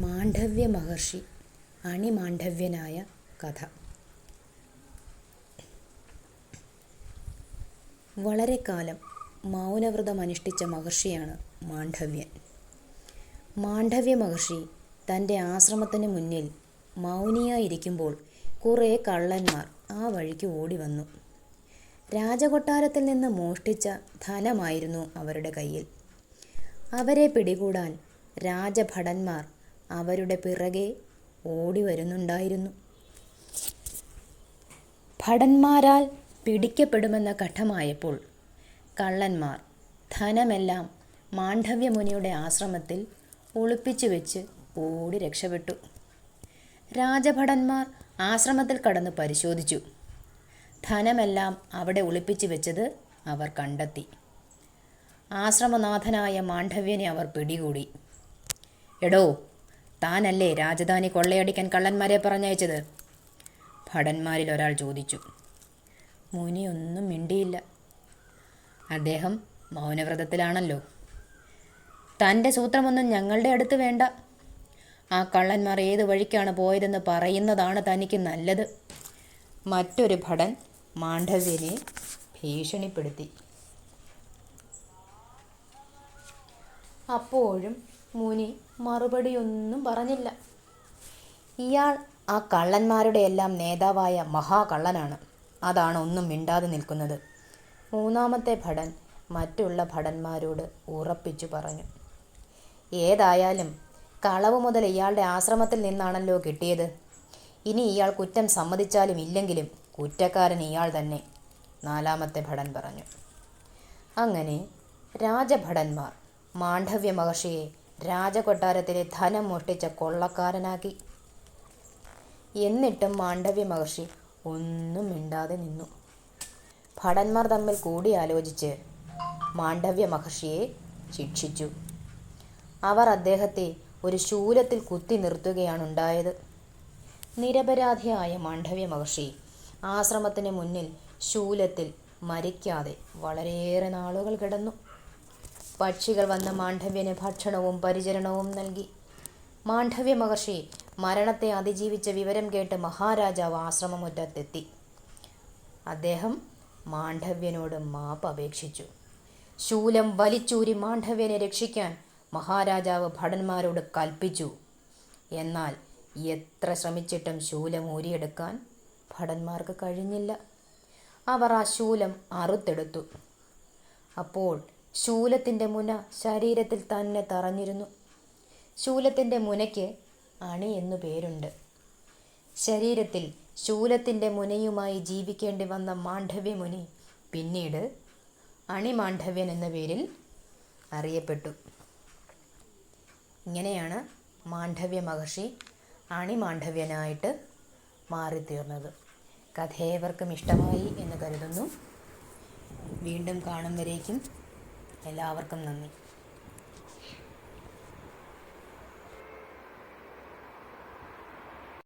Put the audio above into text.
മാണ്ഡവ്യ മഹർഷി അണിമാണ്ഡവ്യനായ കഥ. വളരെ കാലം മൗനവ്രതം അനുഷ്ഠിച്ച മഹർഷിയാണ് മാണ്ഡവ്യൻ. മാണ്ഡവ്യ മഹർഷി തന്റെ ആശ്രമത്തിന് മുന്നിൽ മൗനിയായിരിക്കുമ്പോൾ കുറേ കള്ളന്മാർ ആ വഴിക്ക് ഓടി വന്നു രാജകൊട്ടാരത്തിൽ നിന്ന് മോഷ്ടിച്ച ധനമായിരുന്നു അവരുടെ കയ്യിൽ. അവരെ പിടികൂടാൻ രാജഭടന്മാർ അവരുടെ പിറകെ ഓടി വരുന്നുണ്ടായിരുന്നു ഭടന്മാരാൽ പിടിക്കപ്പെടുമെന്ന ഘട്ടമായപ്പോൾ കള്ളന്മാർ ധനമെല്ലാം മാണ്ഡവ്യമുനിയുടെ ആശ്രമത്തിൽ ഒളിപ്പിച്ചു വെച്ച് ഓടി രക്ഷപ്പെട്ടു. രാജഭടന്മാർ ആശ്രമത്തിൽ കടന്ന് പരിശോധിച്ചു. ധനമെല്ലാം അവിടെ ഒളിപ്പിച്ചു വെച്ചത് അവർ കണ്ടെത്തി. ആശ്രമനാഥനായ മാണ്ഡവ്യനെ അവർ പിടികൂടി. എടോ താനല്ലേ രാജധാനി കൊള്ളയടിക്കാൻ കള്ളന്മാരെ പറഞ്ഞയച്ചത്? ഭടന്മാരിൽ ഒരാൾ ചോദിച്ചു. മുനി ഒന്നും മിണ്ടിയില്ല. അദ്ദേഹം മൗനവ്രതത്തിലാണല്ലോ. തന്റെ സൂത്രമൊന്നും ഞങ്ങളുടെ അടുത്ത് വേണ്ട. ആ കള്ളന്മാർ ഏത് വഴിക്കാണ് പോയതെന്ന് പറയുന്നതാണ് തനിക്ക് നല്ലത്. മറ്റൊരു ഭടൻ മാണ്ഡവ്യനെ ഭീഷണിപ്പെടുത്തി. അപ്പോഴും മുനി മറുപടിയൊന്നും പറഞ്ഞില്ല. ഇയാൾ ആ കള്ളന്മാരുടെ എല്ലാം നേതാവായ മഹാകള്ളനാണ്. അതാണ് ഒന്നും മിണ്ടാതെ നിൽക്കുന്നത്. മൂന്നാമത്തെ ഭടൻ മറ്റുള്ള ഭടന്മാരോട് ഉറപ്പിച്ചു പറഞ്ഞു. ഏതായാലും കളവ് മുതൽ ഇയാളുടെ ആശ്രമത്തിൽ നിന്നാണല്ലോ കിട്ടിയത്. ഇനി ഇയാൾ കുറ്റം സമ്മതിച്ചാലും ഇല്ലെങ്കിലും കുറ്റക്കാരൻ ഇയാൾ തന്നെ നാലാമത്തെ ഭടൻ പറഞ്ഞു. അങ്ങനെ രാജഭടന്മാർ മാണ്ഡവ്യ മഹർഷിയെ രാജകൊട്ടാരത്തിലെ ധനം മോഷ്ടിച്ച കൊള്ളക്കാരനാക്കി. എന്നിട്ടും മാണ്ഡവ്യ മഹർഷി ഒന്നും മിണ്ടാതെ നിന്നു. ഭടന്മാർ തമ്മിൽ കൂടിയാലോചിച്ച് മാണ്ഡവ്യ മഹർഷിയെ ശിക്ഷിച്ചു. അവർ അദ്ദേഹത്തെ ഒരു ശൂലത്തിൽ കുത്തി നിർത്തുകയാണുണ്ടായത്. നിരപരാധിയായ മാണ്ഡവ്യ മഹർഷി ആശ്രമത്തിന് മുന്നിൽ ശൂലത്തിൽ മരിക്കാതെ വളരെയേറെ നാളുകൾ കിടന്നു. പക്ഷികൾ വന്ന മാണ്ഡവ്യന് ഭക്ഷണവും പരിചരണവും നൽകി. മാണ്ഡവ്യ മഹർഷി മരണത്തെ അതിജീവിച്ച വിവരം കേട്ട് മഹാരാജാവ് ആശ്രമമുറ്റത്തെത്തി. അദ്ദേഹം മാണ്ഡവ്യനോട് മാപ്പ് അപേക്ഷിച്ചു. ശൂലം വലിച്ചൂരി മാണ്ഡവ്യനെ രക്ഷിക്കാൻ മഹാരാജാവ് ഭടന്മാരോട് കൽപ്പിച്ചു. എന്നാൽ എത്ര ശ്രമിച്ചിട്ടും ശൂലം ഊരിയെടുക്കാൻ ഭടന്മാർക്ക് കഴിഞ്ഞില്ല. അവർ ആ ശൂലം അറുത്തെടുത്തു. അപ്പോൾ ശൂലത്തിന്റെ മുന ശരീരത്തിൽ തന്നെ തറഞ്ഞിരുന്നു. ശൂലത്തിന്റെ മുനയ്ക്ക് അണി എന്നു പേരുണ്ട്. ശരീരത്തിൽ ശൂലത്തിന്റെ മുനയുമായി ജീവിക്കേണ്ടി വന്ന മാണ്ഡവ്യ മുനി പിന്നീട് അണിമാണ്ഡവ്യൻ എന്ന പേരിൽ അറിയപ്പെട്ടു. ഇങ്ങനെയാണ് മാണ്ഡവ്യ മഹർഷി അണിമാണ്ഡവ്യനായിട്ട് മാറിത്തീർന്നത്. കഥയെവർക്കും ഇഷ്ടമായി എന്ന് കരുതുന്നു. വീണ്ടും കാണും എല്ലാവർക്കും നന്ദി.